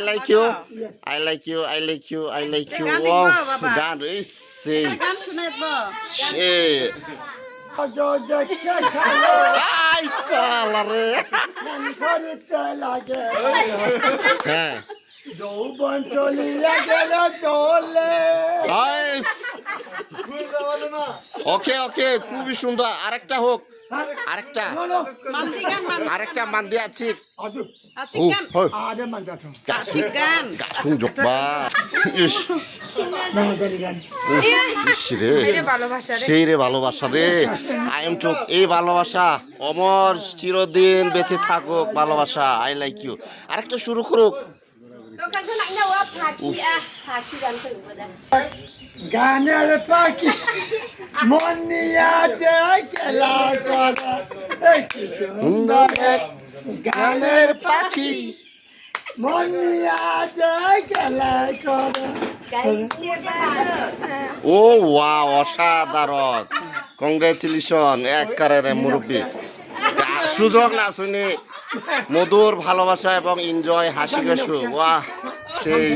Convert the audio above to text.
I like you. I like you. I like you. I like you. বাবা? গান এই গান সেই আই সালা রে হ্যাঁ যৌবন চলিয়া গেল চলে নাইস ওকে ওকে খুবই সুন্দর আরেকটা হোক আরেকটা। মান আরেকটা মান্দি আছে। সেই রে ভালোবাসা রে। আই এম চোখ। এই ভালোবাসা। অমর চিরদিন বেঁচে থাকুক ভালোবাসা। I like you. আরেকটা শুরু করুক। গানের পাখি মন নিয়া যায় খেলা করে সুন্দর এক গানের পাখি মন নিয়া যায় খেলা করে. ও ওয়া অসাধারণ। কংগ্রেচুলেশন এক কারের মুরব্বী। সুযোগ না শুনি। মধুর ভালোবাসা এবং এনজয় হাসি গেসু ওয়াহ সেই।